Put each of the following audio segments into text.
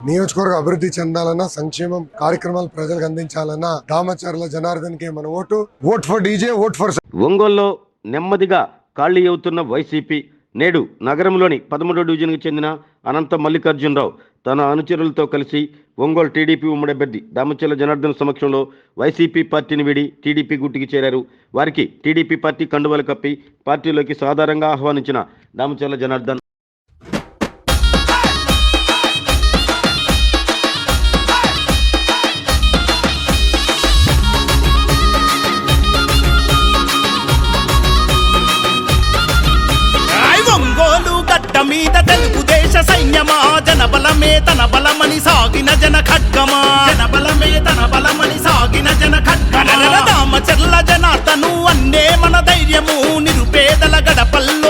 నియోజకవర్గ అభివృద్ధి చెందాలన్నా సంక్షేమం కార్యక్రమాలు ప్రజలకు అందించాలన్నా దామచర్ల జనార్దన్ కే మన vote. Vote for DJ vote for ఒంగోలులో నెమ్మదిగా ఖాళీ అవుతున్న వైసీపీ నేడు నగరంలోని పదమూడో డివిజన్కు చెందిన అనంత మల్లికార్జునరావు తన అనుచరులతో కలిసి ఒంగోలు టీడీపీ ఉమ్మడి అభ్యర్థి దామచర్ల జనార్దన్ సమక్షంలో వైసీపీ పార్టీని వీడి టీడీపీ గుట్టుకి చేరారు. వారికి టీడీపీ పార్టీ కండువలు కప్పి పార్టీలోకి సాధారణంగా ఆహ్వానించిన దామచర్ల జనార్దన్. తెలుగుదేశ సైన్యమా? జనబలమే తన బలమని సాగిన జన ఖడ్గమా? జనబలమే తన బలమని సాగిన జన ఖడ్గమా? రామచర్ల జనార్దను అన్నే మన ధైర్యము నిరుపేదల గడపల్లో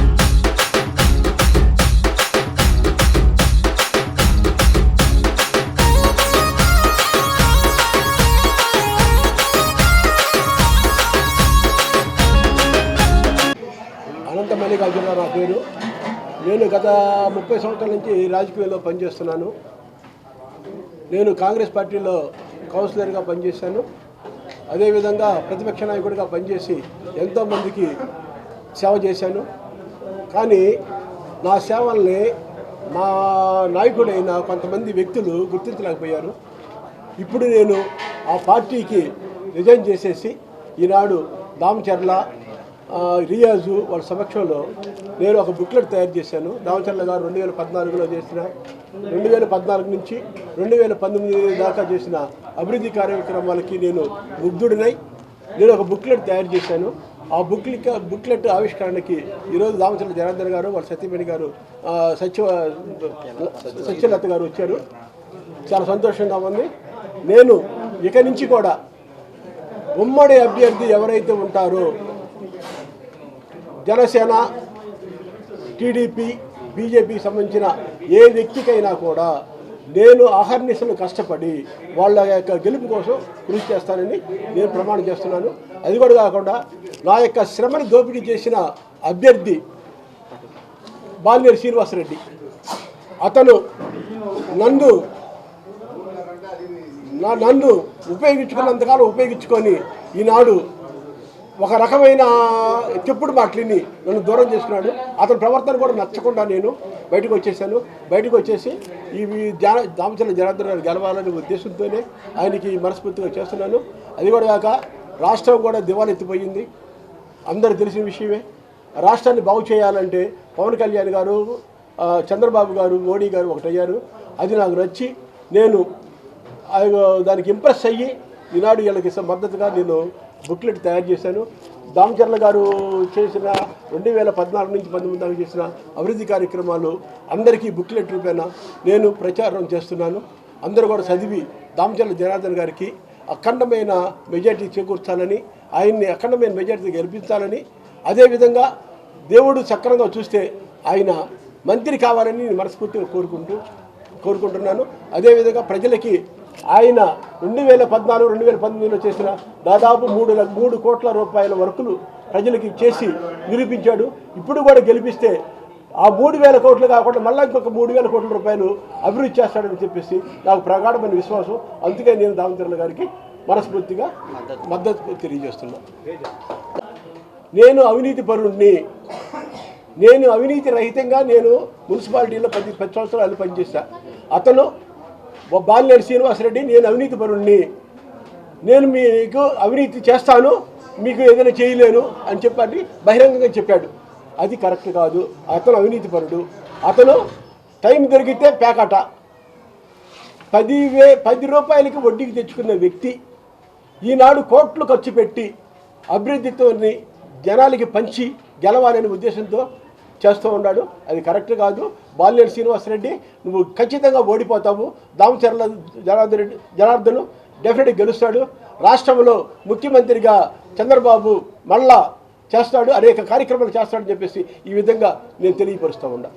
మల్లికార్జున నా పేరు. నేను గత ముప్పై సంవత్సరాల నుంచి రాజకీయాల్లో పనిచేస్తున్నాను. నేను కాంగ్రెస్ పార్టీలో కౌన్సిలర్గా పనిచేశాను. అదేవిధంగా ప్రతిపక్ష నాయకుడిగా పనిచేసి ఎంతోమందికి సేవ చేశాను. కానీ నా సేవల్ని మా నాయకుడైన కొంతమంది వ్యక్తులు గుర్తించలేకపోయారు. ఇప్పుడు నేను ఆ పార్టీకి రిజైన్ చేసేసి ఈనాడు దామచర్ల రియాజు వాళ్ళ సమక్షంలో నేను ఒక బుక్లెట్ తయారు చేశాను. దామచర్ల గారు రెండు వేల పద్నాలుగులో చేసిన రెండు వేల పద్నాలుగు నుంచి రెండు వేల పంతొమ్మిది దాకా చేసిన అభివృద్ధి కార్యక్రమాలకి నేను ముగ్ధుడినై నేను ఒక బుక్లెట్ తయారు చేశాను. ఆ బుక్లిక్ బుక్లెట్ ఆవిష్కరణకి ఈరోజు దామచర్ల జనార్దన్ గారు వాళ్ళ సత్యమణి గారు సత్య సత్యలత గారు వచ్చారు. చాలా సంతోషంగా ఉంది. నేను ఇక నుంచి కూడా ఉమ్మడి అభ్యర్థి ఎవరైతే ఉంటారో జనసేన టీడీపీ బీజేపీకి సంబంధించిన ఏ వ్యక్తికైనా కూడా నేను అహర్నిశలు కష్టపడి వాళ్ళ యొక్క గెలుపు కోసం కృషి చేస్తానని నేను ప్రమాణం చేస్తున్నాను. అది కూడా కాకుండా నా యొక్క శ్రమను దోపిడీ చేసిన అభ్యర్థి బాలినేని శ్రీనివాసరెడ్డి. అతను నన్ను నా నన్ను ఉపయోగించుకున్నంతకాలం ఉపయోగించుకొని ఈనాడు ఒక రకమైన చెప్పుడు మాటలిని నన్ను దూరం చేసుకున్నాడు. అతని ప్రవర్తన కూడా నచ్చకుండా నేను బయటకు వచ్చేసాను. బయటకు వచ్చేసి ఈ జన దామచల జనార్దన్ గారు గెలవాలనే ఉద్దేశంతోనే ఆయనకి మనస్ఫూర్తిగా చేస్తున్నాను. అది కూడా కాక రాష్ట్రం కూడా దివాలెత్తిపోయింది అందరు తెలిసిన విషయమే. రాష్ట్రాన్ని బాగు చేయాలంటే పవన్ కళ్యాణ్ గారు చంద్రబాబు గారు మోడీ గారు ఒకటయ్యారు. అది నాకు నచ్చి నేను దానికి ఇంప్రెస్ అయ్యి ఈనాడు వీళ్ళకి మద్దతుగా నేను బుక్లెట్ తయారు చేశాను. దామచర్ల గారు చేసిన రెండు వేల పద్నాలుగు నుంచి పంతొమ్మిది దాకా చేసిన అభివృద్ధి కార్యక్రమాలు అందరికీ బుక్లెట్ రూపేణ నేను ప్రచారం చేస్తున్నాను. అందరూ కూడా చదివి దామచర్ల జనార్దన్ గారికి అఖండమైన మెజార్టీ చేకూర్చాలని ఆయన్ని అఖండమైన మెజార్టీ గెలిపించాలని అదేవిధంగా దేవుడు సక్రంగా చూస్తే ఆయన మంత్రి కావాలని నేను మనస్ఫూర్తిగా కోరుకుంటూ కోరుకుంటున్నాను. అదేవిధంగా ప్రజలకి ఆయన రెండు వేల పద్నాలుగు రెండు వేల పంతొమ్మిదిలో చేసిన దాదాపు మూడు మూడు కోట్ల రూపాయల వర్కులు ప్రజలకి చేసి నిరూపించాడు. ఇప్పుడు కూడా గెలిపిస్తే ఆ మూడు వేల కోట్లు కాకుండా మళ్ళీ ఇంకొక మూడు వేల కోట్ల రూపాయలు అభివృద్ధి చేస్తాడని చెప్పేసి నాకు ప్రగాఢమైన విశ్వాసం. అందుకే నేను దామచర్ల గారికి మనస్ఫూర్తిగా మద్దతు తెలియజేస్తున్నాను నేను అవినీతి పరుణ్ణి. నేను అవినీతి రహితంగా నేను మున్సిపాలిటీలో పది పది సంవత్సరాలు పనిచేశాను అతను బాలినేని శ్రీనివాసరెడ్డి నేను అవినీతి పరుణ్ణి. నేను మీకు అవినీతి చేస్తాను మీకు ఏదైనా చేయలేను అని చెప్పండి బహిరంగంగా చెప్పాడు. అది కరెక్ట్ కాదు. అతను అవినీతిపరుడు అతను టైం దొరికితే పేకాట. పది వే పది రూపాయలకి వడ్డీకి తెచ్చుకున్న వ్యక్తి ఈనాడు కోట్లు ఖర్చు పెట్టి అభివృద్ధితోని జనాలకి పంచి గెలవాలనే ఉద్దేశంతో చేస్తూ ఉన్నాడు. అది కరెక్ట్ కాదు. బాలినేని శ్రీనివాసరెడ్డి నువ్వు ఖచ్చితంగా ఓడిపోతావు. దామచర్ల జనార్దన్ రెడ్డి జనార్దన్ డెఫినెట్గా గెలుస్తాడు. రాష్ట్రంలో ముఖ్యమంత్రిగా చంద్రబాబు మళ్ళా చేస్తాడు. అనేక కార్యక్రమాలు చేస్తాడని చెప్పేసి ఈ విధంగా నేను తెలియపరుస్తూ ఉన్నా.